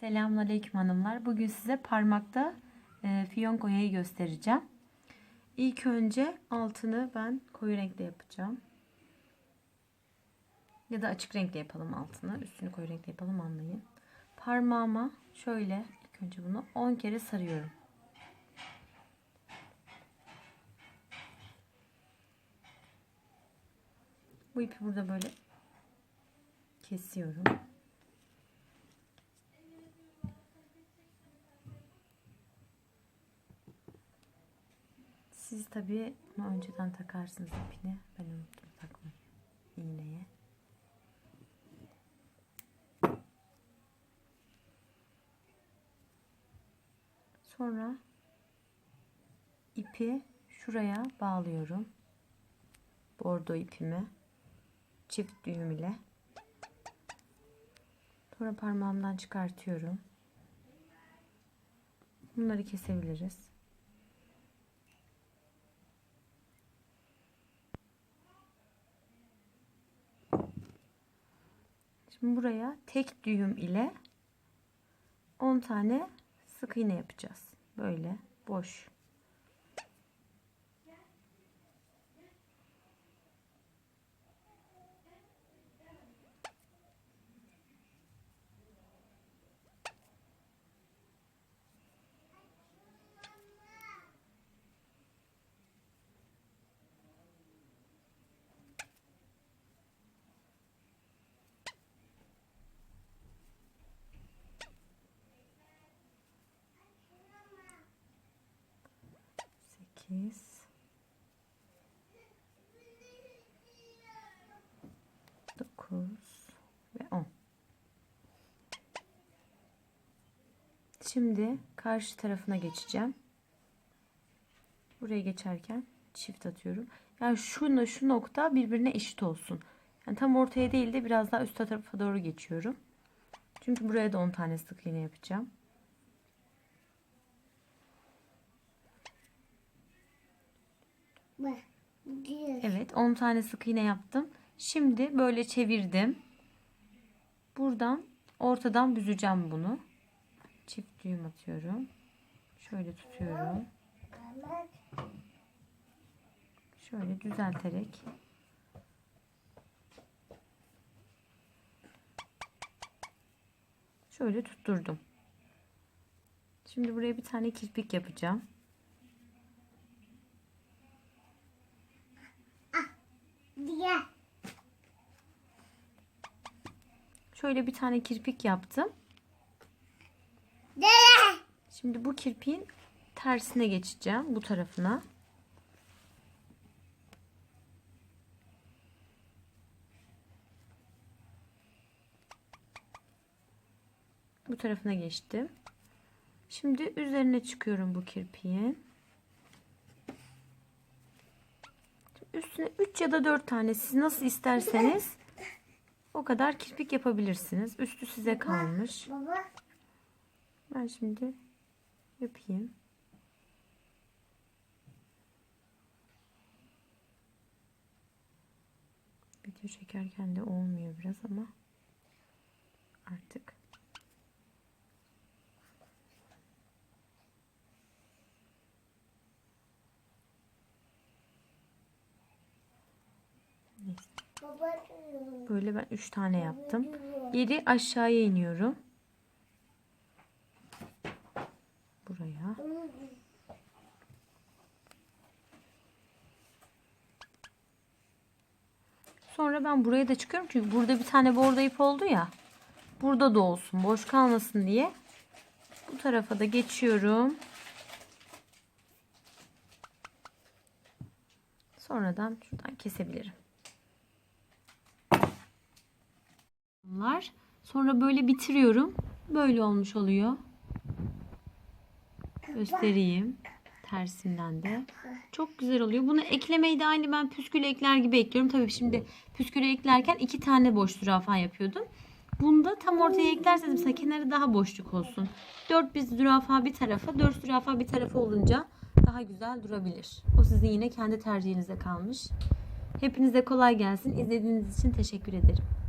Selamünaleyküm hanımlar. Bugün size parmakta e, fiyonk oyayı göstereceğim. İlk önce altını ben koyu renkle yapacağım. Ya da açık renkle yapalım altını. Üstünü koyu renkle yapalım anlayın. Parmağıma şöyle ilk önce bunu 10 kere sarıyorum. Bu ipi burada böyle kesiyorum. Siz tabii bunu önceden takarsınız ipini. Ben unuttum takmayı. iğneye. Sonra ipi şuraya bağlıyorum. Bordo ipimi çift düğüm ile. Sonra parmağımdan çıkartıyorum. Bunları kesebiliriz. Şimdi buraya tek düğüm ile 10 tane sık iğne yapacağız. Böyle boş. Sekiz. Dokuz ve on. Şimdi karşı tarafına geçeceğim. Buraya geçerken çift atıyorum. Yani şunu şu nokta birbirine eşit olsun. Yani tam ortaya değil de biraz daha üst tarafa doğru geçiyorum. Çünkü buraya da 10 tane sık iğne yapacağım. Evet 10 tane sık iğne yaptım. Şimdi böyle çevirdim. Buradan ortadan büzeceğim bunu. Çift düğüm atıyorum. Şöyle tutuyorum. Şöyle düzelterek şöyle tutturdum. Şimdi buraya bir tane kirpik yapacağım. Diye. Şöyle bir tane kirpik yaptım. Şimdi bu kirpiğin tersine geçeceğim bu tarafına. Bu tarafına geçtim. Şimdi üzerine çıkıyorum bu kirpiğin. Üstüne 3 ya da 4 tane siz nasıl isterseniz o kadar kirpik yapabilirsiniz. Üstü size kalmış. Baba. Ben şimdi yapayım. Video çekerken de olmuyor biraz ama Böyle ben 3 tane yaptım. Geri aşağıya iniyorum. Buraya. Sonra ben buraya da çıkıyorum. Çünkü burada bir tane bordo ip oldu ya. Burada da olsun. Boş kalmasın diye. Bu tarafa da geçiyorum. Sonradan şuradan kesebilirim. Bunlar. Sonra böyle bitiriyorum. Böyle olmuş oluyor. Göstereyim. Tersinden de. Çok güzel oluyor. Bunu eklemeyi de aynı ben püskül ekler gibi ekliyorum. Tabii şimdi püskülü eklerken iki tane boş zürafa yapıyordum. Bunda tam ortaya eklerseniz mesela kenarı daha boşluk olsun. Dört bir zürafa bir tarafa, dört zürafa bir tarafa olunca daha güzel durabilir. O sizin yine kendi tercihinize kalmış. Hepinize kolay gelsin. İzlediğiniz için teşekkür ederim.